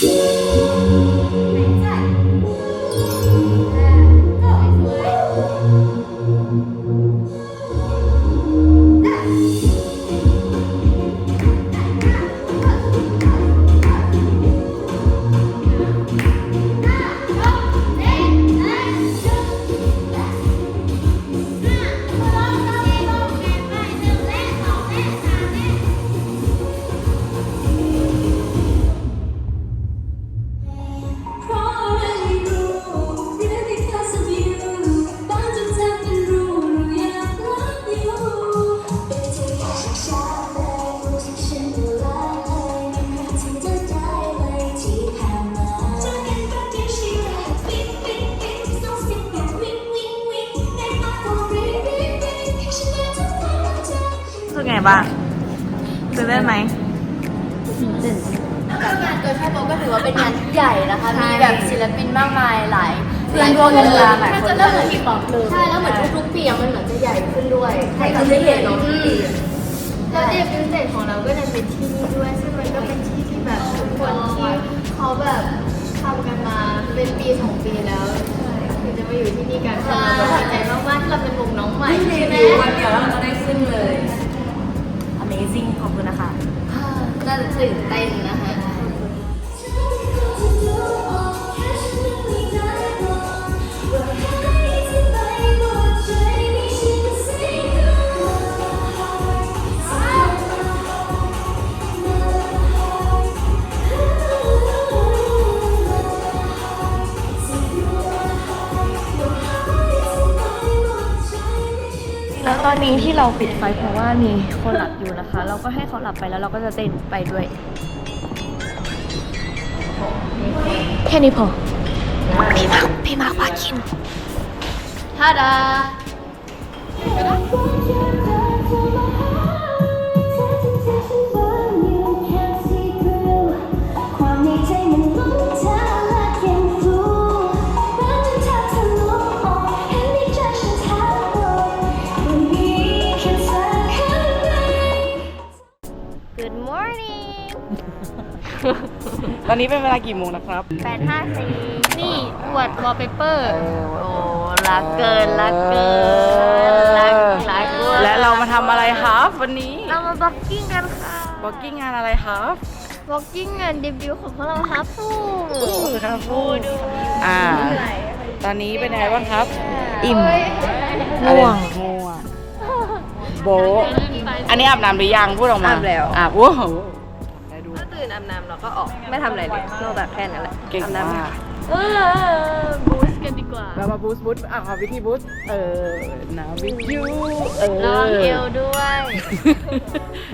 เบ้างตื่นเต้นไหมงานเกิร์ลแค่โบก็ถือว่าเป็นงานที่ใหญ่นะคะ มีแบบศิลปินมากมายหลายเพื่อนร่วมวงการหลายคนแล้วเหมือนที่บอกเลยใช่แล้วเหมือนทุกๆปีอะมันเหมือนจะใหญ่ขึ้นด้วยให้เราได้เห็นเนาะแล้วเดบิวต์เดทของเราก็จะเป็นที่นี่ด้วยซึ่งมันก็เป็นที่ที่แบบทุกคนที่เขาแบบทำกันมาเป็นปีสองปีแล้วใช่คือจะมาอยู่ที่นี่กันเราแบบดีใจมากๆที่เราเป็นวงน้อง เราปิดไฟเพราะว่ามีคนหลับอยู่นะคะ เราก็ให้เขาหลับไปแล้วเราก็จะเต้นไปด้วย แค่นี้พอพี่มาร์คพี่มาร์คว่ากินท่าดา ตอนนี้เป็นเวลากี่โมงนะครับ854นี่อวดวอลเปเปอร์ โอ้รักเกินรักเกินรักรักเกินและเรามาทำอะไรครับ วันนี้เรามาบล็อกกิ้งกันค่ะบอกกิ้งงานอะไรครับบล็อกกิ้งงานเดบิวต์ของพวกเราครับฟูครับพูดอ่า ตอนนี้เป็นยังไงบ้างครับ อิ่มง่วงอะไรง่วงโบะอันนี้อาบน้ำหรือยังพูดออกมาอาบแล้วอาบโอ้โหไหนดูก็ตื่ น้ำแล้วก็ออกไม่ทำอะไรเลยนอกจากแค่นั้นแหละเก่งอาบน้มากเออบูสกันดีกว่าเรามาบูสต์บูสต์อะขอวิธีบูสต์เออนาวิวเออ ลองเอวด้วย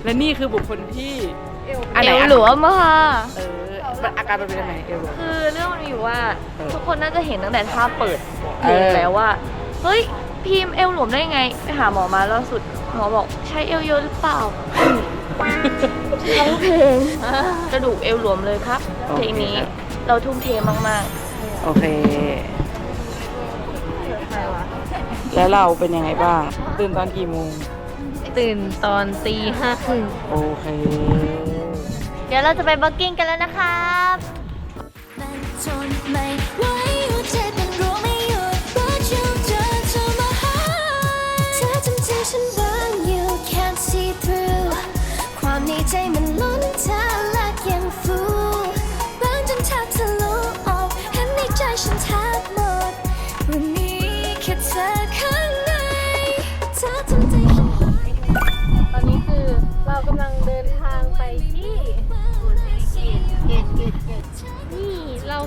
และนี่คือบุคคลที่ อันเอไหนวอะ หลวมอะค่ะเออมันอาการมันเป็นยังไงเอวหลวมคือเรื่องมันมีอยู่ว่าเออทุกคนน่าจะเห็นตั้งแต่ท่าเปิดเออ แล้วว่าเฮ้ยพิมพ์เอวหลวมได้ไงไปหาหมอมาล่าสุดหมอบอกใช้เอวเยอะหรือเปล่า ทั้งเพลงกระดูกเอวหลวมเลยครับเพลงนี้เราทุ่มเทมากโอเค แล้วเราเป็นยังไงบ้าง ตื่นตอนกี่โมง ๆ ตื่นตอนตีห้าครึ่ง โอเค เดี๋ยวเราจะไปบล็อกกิ้งกันแล้วนะครับ มันทนไม่ไหว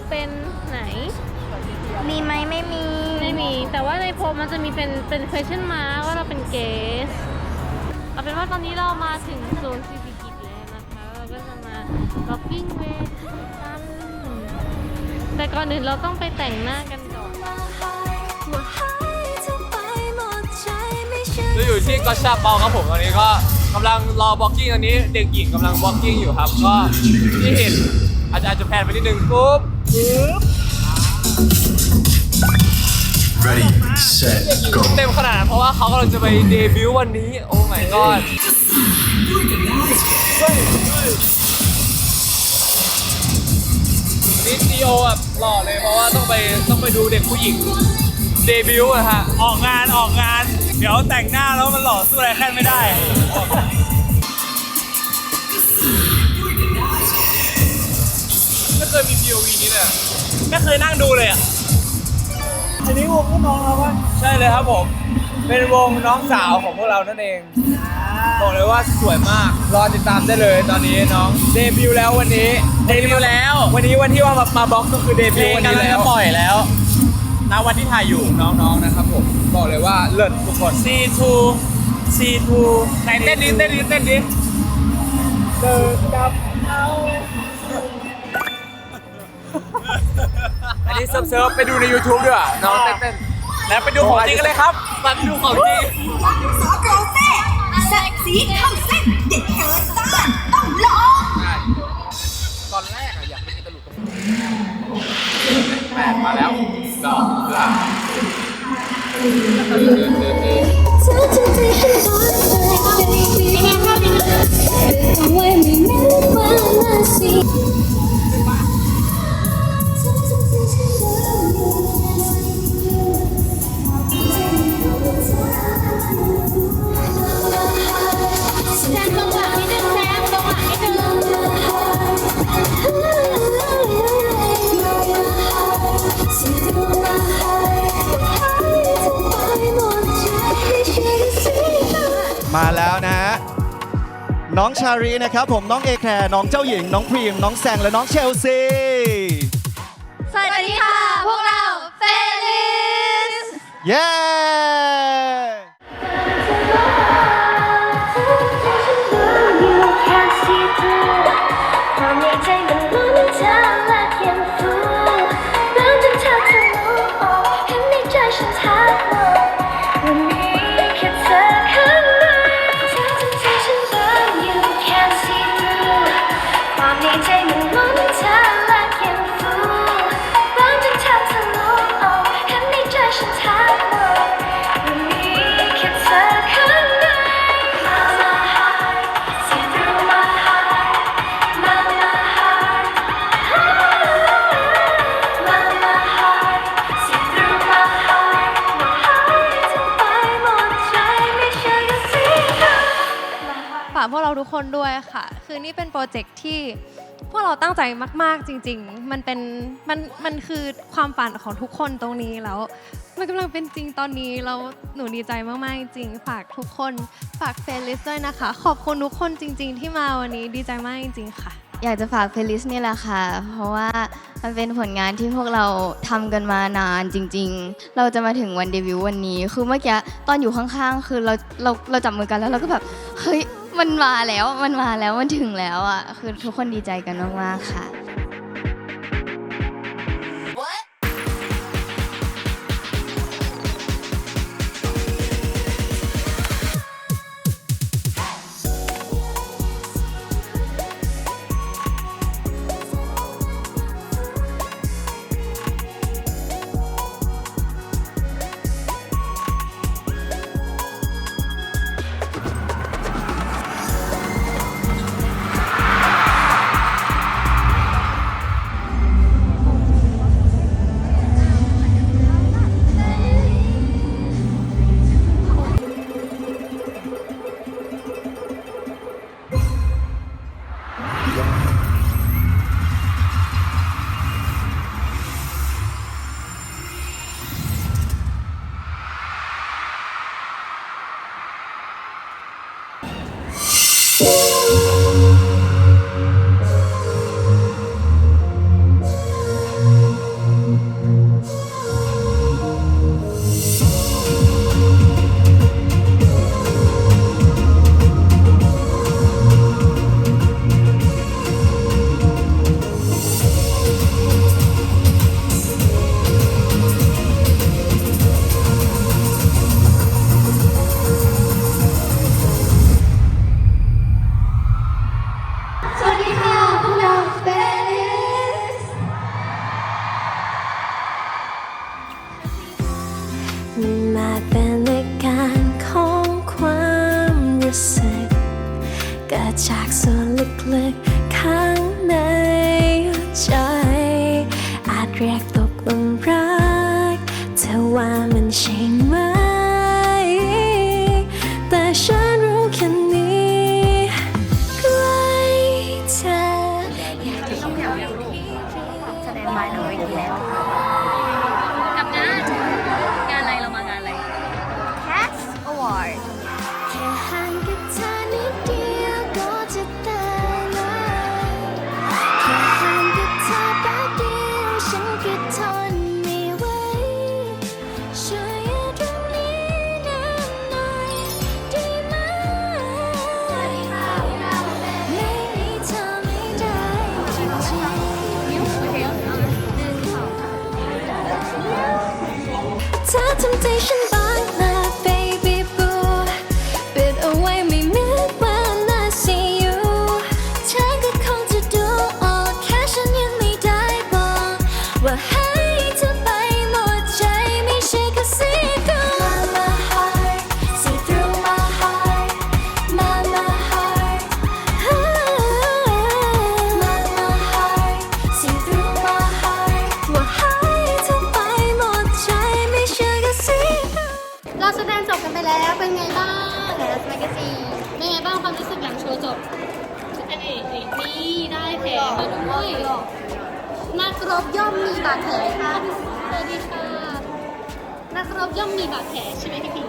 เราเป็นไหน มีไหมไม่มี ไม่มี แต่ว่าในโพลมันจะมีเป็นเป็น question mark ว่าเราเป็นเกสเอาเป็นว่าตอนนี้เรามาถึงโซนซีซีกิจแล้วนะคะ เราก็จะมา walking way กันแต่ก่อนอื่นเราต้องไปแต่งหน้ากันก่อนว่าหายเธอไปหมดใจไม่เชื่อเราอยู่ที่ก็ชาเปาครับผมตอนนี้ก็กำลังรอบล็อกกิ้งอันนี้เด็กหญิงกำลังบล็อกกิ้งอยู่ครับ ก็ที่เห็นอาจจะอาจจะแพนไปนิดนึงปุ๊บปุ๊บ Ready, set, go. เต็มขนาดนั้นเพราะว่าเขากำลังจะไปเดบิวต์วันนี้ โอ้ my god นี่ซีโอแบบหล่อเลยเพราะว่าต้องไปต้องไปดูเด็กผู้หญิงเดบิวต์อะฮะ ออกงานออกงาน เดี๋ยวแต่งหน้าแล้วมันหล่อสู้อะไรแค่ไม่ได้ เคยมี POV นี้เลยอะไม่เคยนั่งดูเลยอะ อันนี้วงน้องเราปะใช่เลยครับผม เป็นวงน้องสาวของพวกเรานั่นเอง บอกเลยว่าสวยมาก รอติดตามได้เลยตอนนี้น้องเดบิวต์แล้ววันนี้เดบิวต์แล้ววันนี้วันที่ว่ามามาบล็อกก็คือเดบิวต์วันนี้แล้วปล่อยแล้วณวันที่ถ่ายอยู่ น้องๆนะครับผม บอกเลยว่าเลิศทุกคน C2 C2 ไหนเต้นดิเต้นดิเต้นดิเดินกับเขา นนี้เซิร์ฟเซิร์ฟไปดูใน YouTube ด้วยอะน้องเต้นเต้นแล้วไปดูของจริงกันเลยครับมาดูของจริงสาวโรเซ่แซ็กซี่เข้าเส้นเด็กเกินต้านต้องลองใช่ตอนแรกอะอยากเป็นตลุกตรงนี้แปดมาแล้วดอกเพื่อเดินเดินเดินเธอจะใจฉันร้อนเลยต้อง ชารีนะครับ ผมน้องเอแคร์น้องเจ้าหญิง น้องพรีม น้องแซงและน้องเชลซีสวัสดีค่ะ พวกเราเฟลิส เย้ คือนี่เป็นโปรเจกต์ที่พวกเราตั้งใจมาก ๆ จริง ๆ มันเป็นมันมันคือความฝันของทุกคนตรงนี้แล้ว มันกำลังเป็นจริงตอนนี้เราหนูดีใจมาก ๆ จริง ฝากทุกคนฝากเฟลิสด้วยนะคะ ขอบคุณทุกคนจริง ๆ ที่มาวันนี้ดีใจมากจริง ๆ ค่ะ อยากจะฝากเฟลิสนี่แหละค่ะ เพราะว่ามันเป็นผลงานที่พวกเราทำกันมานานจริง ๆ เราจะมาถึงวันเดบิวต์วันนี้ คือเมื่อกี้ตอนอยู่ข้างๆ คือเราเราเราจับมือกันแล้วเราก็แบบ เฮ้ย มันมาแล้วมันมาแล้วมันถึงแล้วอะคือทุกคนดีใจกันมากๆค่ะ เราแสดงจบกันไปแล้ว เป็นไงบ้างแลสแมกกาซีนเป็นไงบ้างความรู้สึกหลังโชว์จบนนี้นี่ได้แผลมาด้วยนักรบย่อมมีบาดแผลค่ะสวัสดีค่ะ นักรบย่อมมีบาดแผลใช่ไหมพี่พิง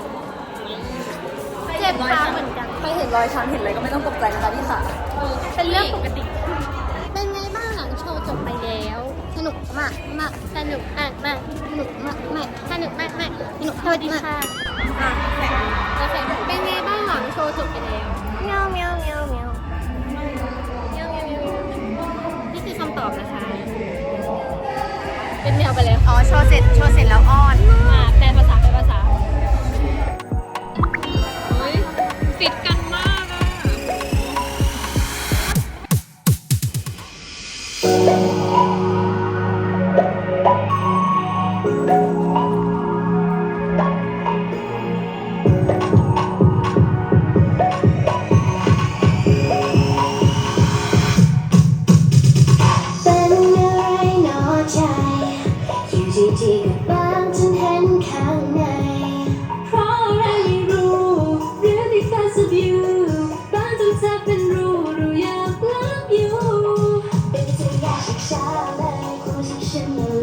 เจ็บตาเหมือนกันใครเห็นรอยช้ำเห็นอะไรก็ไม่ต้องตกใจนะคะพี่สาเป็นเรื่องปกติ เป็นไงบ้างหลังโชว์จบไปแล้ว สนุกมากมากสนุกมากมากสนุกมากมากสนุกมากมากสนุกสวัสดีค่ะโอเคเป็นไงบ้างหลังโชว์จบไปแล้วเมียวเมียวเมียวเมียวนี่คือคำตอบนะคะ เป็นเมียวไปแล้วอ๋อโชว์เสร็จโชว์เสร็จแล้วอ้อน อ่าแปลภาษา opposition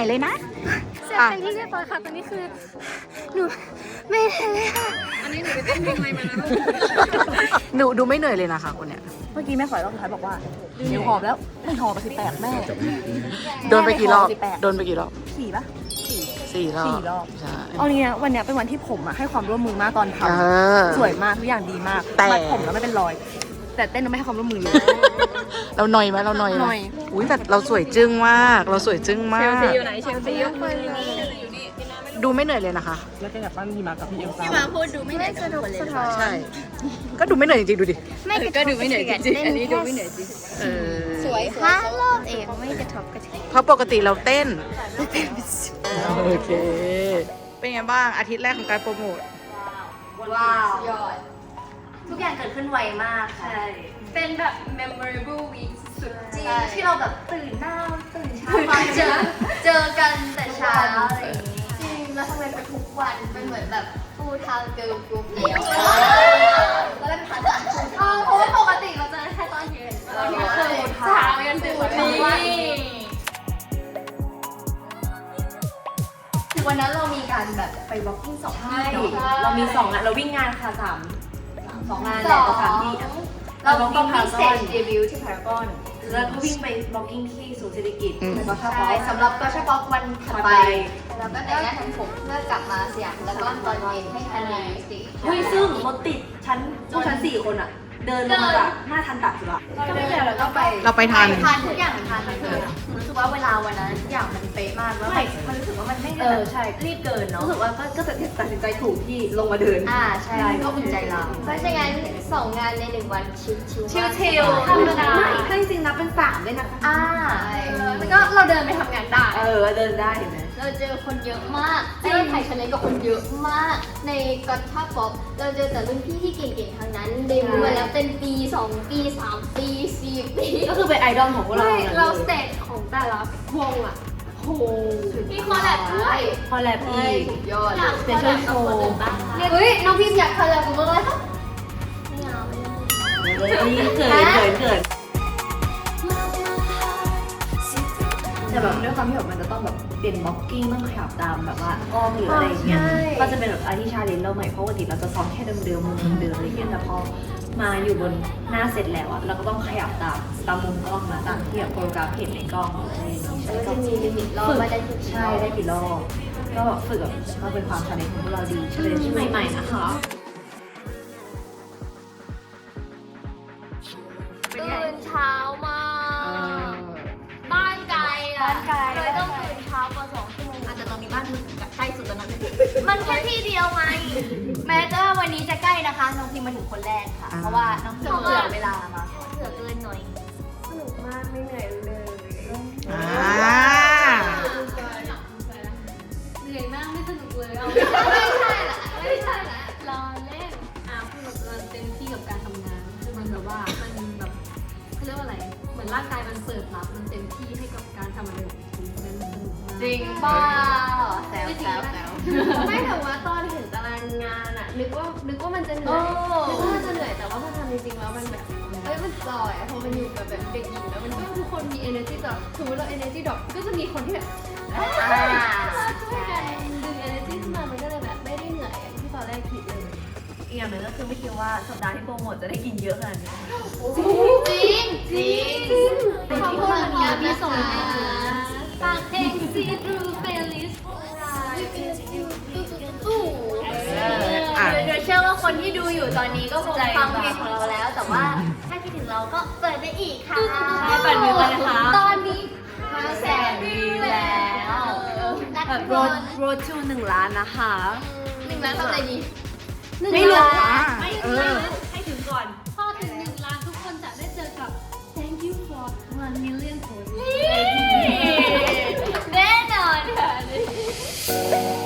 อยเลยนะ เสร็จเป็นที่เรียบร้อยค่ะตอนนี้คือหนูไม่ได้เลยค่ะอันนี้หนูไปเต้นเพลงอะไรมานะดูดูไม่เหนื่อยเลยนะคะคนเนี้ย เมื่อกี้แม่ขอยรอบสุดท้ายบอกว่าเดี๋ยวหอบแล้วไม่หอบไปสิแตกแม่โดนไปกี่รอบแม่ไม่พอสิแปดโดนไปกี่รอบ สี่ปะสี่รอบสี่รอบใช่เอาเนี้ยวันเนี้ยเป็นวันที่ผมอะให้ความร่วมมือมากตอนทเออำสวยมากทุกอย่างดีมากแต่มัดผมแล้วไม่เป็นรอย แต่เต้นแล้วไม่ให้ความร่วมมือเลยเราหน่อยไหมเราหน่อยไหมหน่อยอุ้ยแต่เราสวยจึ้งมาก เราสวยจึ้งมากเชลซีอยู่ไหนเชลซียกมือดูไม่เหนื่อยเลยนะคะ แล้วแกอยากปั้นพี่มากับพี่เอ็มซ่าพี่มาพูดดูไม่ได้สนุกเลยใช่ ก็ดูไม่เหนื่อยจริงๆดูดิ ไม่ก็ดูไม่เหนื่อยจริงอันนี้ดูไม่เหนื่อยจริงเออสวยห้ารอบเองไม่กระทบกระเทือนเพราะปกติเราเต้น โอเค เป็นไงบ้างอาทิตย์แรกของการโปรโมทว้าวยอด ทุกอย่างเกิดขึ้นไวมากค่ะเป็นแบบ memorable week สุดจริงที่เราแบบตื่นหน้าตื่นเช้ามาเจอเจอกันแต่เช้าอะไรอย่างงี้จริงแล้วทำไมไปทุกวันเป็นเหมือนแบบฟูทางเกิร์ลกรุ๊ปแล้วแล้วเป็นผ่านเพราะว่าปกติเราเจอแค่ตอนเย็นตอนนี้คือเช้ายันตื่นทั้งวันคือวันนั้นเรามีการแบบไป walking สองที่เนอะเรามีสองงานเราวิ่งงานค่ะสาม สองงานสแหละองต่อสามที่เราบล็อกกิ้งสเตจเดบิวต์ที่พารากอนแล้วก็วิ่งไปบล็อกกิ้งที่ศูนย์เศรษฐกิจอืม แล้วก็ชาใช่บอสำหรับก็เฉพาะวันถัดไปไป แล้วก็แต่งหน้าทำผมเพื่อกลับมาสยามแล้วก็ตอนเย็นให้ทันเลยสิเฮ้ยซึ่งรถติดชั้นพวกชั้นสี่คนอะเดินลงมาจากหน้าทันตัดจุฬา ก็ไม่เป็นไรแล้วก็ไปเราไปทันทานทุกอย่างทานเลยรู้สึกว่าเวลาวันนั้นทุกอย่างมันเป๊ะมากแล้วแบบมัน เอแบอบใช่รีบเกินเนาะรู้สึกว่าก็ก็ตัดสินใจถูกที่ลงมาเดิน อ่าใช่ก็อุ่นใจเรา เพราะฉะนั้นสองงานในหนึ่งวันชิวชิวชิลๆธรรมดาถ้าจริงๆนับเป็นสามด้วยนะคะอ่าแล้วก็เราเดินไปทำงานได้ เออเดินได้เห็นไหม เราเจอคนเยอะมากเจอไทยชนเลกับคนเยอะมาก ในกอตท่าป๊อปเราเจอแต่รุ่นพี่ที่เก่งๆทั้งนั้นเดบิวต์มาแล้วเป็นปี 2 ปี 3 ปี 4 ปีก็คือเป็นไอดอลของพวกเราไม่ทั้งนั้นเราลยสเตจของแต่ละวงอะ โหมีคอลแลบด้วยคอลแลบอีกสุดยอดอยาก special show เฮ้ยน้องพิมอยากคอลแลบกับมึงเลยไม่เอาไม่เอาเลยอันนี้เกิดเกิดเกิดแต่แบบด้วยความที่แบบมันจะต้องแบบเปลี่ยนบล็อกกิ้งต้องขยับตามแบบว่ากล้องหรืออะไรอย่างเงี้ยก็จะเป็นแบบอาที่ชาเลนจ์เราใหม่เพราะปกติเราจะซ้อมแค่เดิมๆมุมเดิมๆอะไรเงี้ยแต่พอ มาอยู่บนหน้าเสร็จแล้วอะเราก็ต้องขยับตามตามมุมกล้องนะตามที่แบบโปรแกรมเห็นในกล้องอะไรอย่างเงี้ยแล้วจะมีลิมิตรอบว่าได้กี่ใช่ได้กี่รอบก็แบบฝึกแบบก็เป็นความชาเลนจ์ของพวกเราดีชาเลนจ์ใหม่ๆนะคะ เดียวไงแม้จะว่าวันนี้จะใกล้นะคะ น้องพิมมาถึงคนแรกค่ะ เพราะว่าน้องพิมเผื่อเวลามา เผื่อเกินหน่อย ดจะได้กินเยอะขนาดนี้จริงจริงขอบคุณนะมีส่งคะให้นะฝากเพลง See Through Playlist อะเดี๋ยวเชื่อว่าคนที่ดูอยู่ตอนนี้ก็คงฟังเพลงของเราแล้ว แต่ว่าถ้าคิดถึงเราก็เปิดไปอีกค่ะใช่เปิดวิวกันนะคะ ตอนนี้ห้าแสนวิวแล้วรักแบบโรดนโรดทูหนึ่งล้านนะคะหนึ่งล้านทำอะไรดีไม่รู้ไม่รู้อให้ถึง ก่อน ข้อถึงหนึ่งล้านทุกคนจะได้เจอกับ thank you for one million คน แน่นอนค่ะ